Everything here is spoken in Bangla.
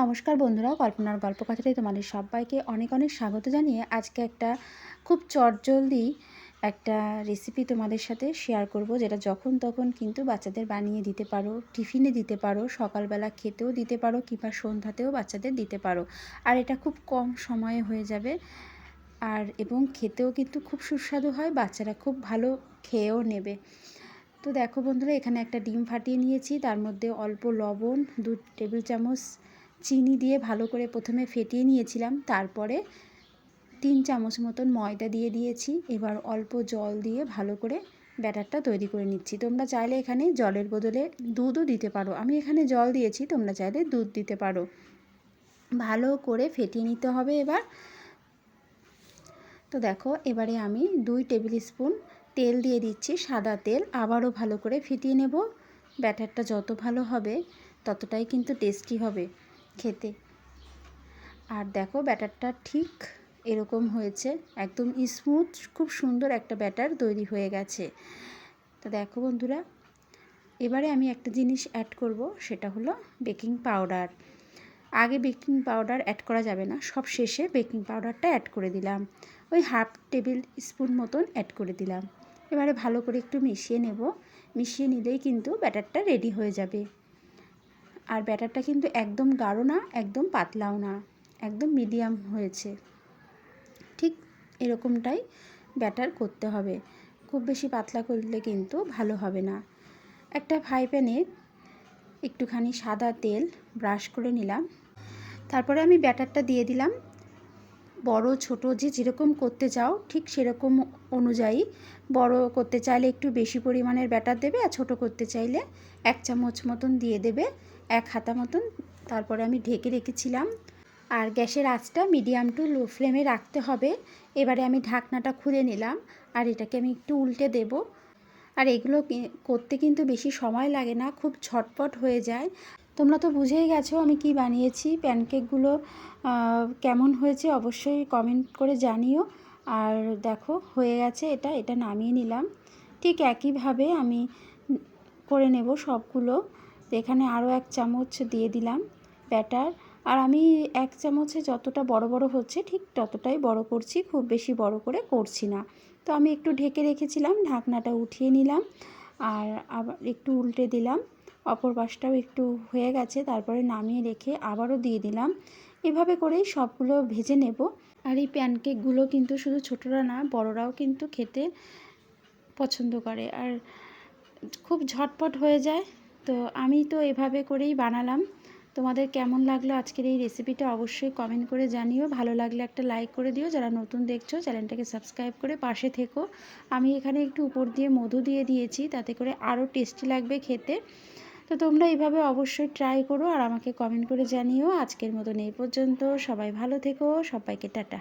নমস্কার বন্ধুরা কল্পনার গল্প কথাটাই তোমাদের সবাইকে অনেক অনেক স্বাগত জানিয়ে আজকে একটা খুব চটজলদি একটা রেসিপি তোমাদের সাথে শেয়ার করব, যেটা যখন তখন কিন্তু বাচ্চাদের বানিয়ে দিতে পারো টিফিনে দিতে পারো, সকালবেলা খেতেও দিতে পারো কিংবা সন্ধ্যাতেও বাচ্চাদের দিতে পারো। আর এটা খুব কম সময়ে হয়ে যাবে। আর এবং খেতেও কিন্তু খুব সুস্বাদু হয়, বাচ্চারা খুব ভালো খেয়েও নেবে। তো দেখো বন্ধুরা, এখানে একটা ডিম ফাটিয়ে নিয়েছি, তার মধ্যে অল্প লবণ, দু টেবিল চামচ চিনি দিয়ে ভালো করে প্রথমে ফেটিয়ে নিয়েছিলাম, তারপরে তিন চামচ মতন ময়দা দিয়ে দিয়েছি, এবার অল্প জল দিয়ে ভালো করে ব্যাটারটা তৈরি করে নিচ্ছি। তোমরা চাইলে এখানে জলের বদলে দুধও দিতে পারো। আমি এখানে জল দিয়েছি, তোমরা চাইলে দুধ দিতে পারো। ভালো করে ফেটিয়ে নিতে হবে এবার। তো দেখো, এবারে আমি দুই টেবিল স্পুন তেল দিয়ে দিচ্ছি, সাদা তেল। আবারও ভালো করে ফিটিয়ে নেব। ব্যাটারটা যত ভালো হবে, ততটাই কিন্তু টেস্টি হবে। খেতে। আর দেখো ব্যাটারটা ঠিক এরকম হয়েছে, একদম স্মুথ খুব সুন্দর একটা ব্যাটার তৈরি হয়ে গেছে। তো দেখো বন্ধুরা, এবারে আমি একটা জিনিস অ্যাড করব, সেটা হলো বেকিং পাউডার আগে বেকিং পাউডার অ্যাড করা যাবে না, সব শেষে বেকিং পাউডারটা অ্যাড করে দিলাম। ওই হাফ টেবিল স্পুন মতন অ্যাড করে দিলাম। এবারে ভালো করে একটু মিশিয়ে নেব। মিশিয়ে নিলেই কিন্তু ব্যাটারটা রেডি হয়ে যাবে। আর ব্যাটারটা কিন্তু একদম গাঢ় না, একদম পাতলাও না, একদম মিডিয়াম হয়েছে। ঠিক এরকমটাই ব্যাটার করতে হবে। খুব বেশি পাতলা করলে কিন্তু ভালো হবে না। একটা ফ্রাই প্যানে একটুখানি সাদা তেল ব্রাশ করে নিলাম। তারপরে আমি ব্যাটারটা দিয়ে দিলাম। বড়, ছোট যে যেরকম করতে চাও ঠিক সেরকম অনুযায়ী। বড় করতে চাইলে একটু বেশি পরিমাণের ব্যাটার দেবে আর ছোট করতে চাইলে এক চামচ মতন দিয়ে দেবে, এক হাতা মতন। তারপরে আমি ঢেকে রেখেছিলাম। আর গ্যাসের আঁচটা মিডিয়াম টু লো ফ্লেমে রাখতে হবে। এবারে আমি ঢাকনাটা খুলে নিলাম আর এটাকে আমি একটু উল্টে দেব। আর এগুলো করতে কিন্তু বেশি সময় লাগে না, খুব ছটপট হয়ে যায়। তোমরা তো বুঝেই গেছো আমি কি বানিয়েছি প্যানকেকগুলো কেমন হয়েছে অবশ্যই কমেন্ট করে জানিও। আর দেখো, হয়ে গেছে এটা এটা নামিয়ে নিলাম। ঠিক একইভাবে আমি করে নেব সবগুলো। এখানে আরও এক চামচ দিয়ে দিলাম ব্যাটার। আর আমি এক চামচে যতটা বড় বড় হচ্ছে ঠিক ততটাই বড় করছি, খুব বেশি বড় করে করছি না। তো আমি একটু ঢেকে রেখেছিলাম, ঢাকনাটা উঠিয়ে নিলাম। আর আবার একটু উল্টে দিলাম। অপর পাশটাও একটু হয়ে গেছে, তারপরে নামিয়ে রেখে আবারও দিয়ে দিলাম। এভাবে করেই সবগুলো ভেজে নেব। আর এই প্যানকেকগুলো কিন্তু শুধু ছোটরা না, বড়রাও কিন্তু খেতে পছন্দ করে। আর খুব ঝটপট হয়ে যায়। তো আমি তো এভাবে করেই বানালাম। তোমাদের কেমন লাগল আজকের এই রেসিপিটা অবশ্যই কমেন্ট করে জানিও। ভালো লাগলে একটা লাইক করে দিও। যারা নতুন দেখছ, চ্যানেলটাকে সাবস্ক্রাইব করে পাশে থেকো। আমি এখানে একটু উপর দিয়ে মধু দিয়ে দিয়েছি, তাতে করে আরও টেস্টি লাগবে খেতে। তো তোমরা এইভাবে অবশ্যই ট্রাই করো আর আমাকে কমেন্ট করে জানিও। আজকের মতন এই পর্যন্ত। সবাই ভালো থেকো। সবাইকে টাটা।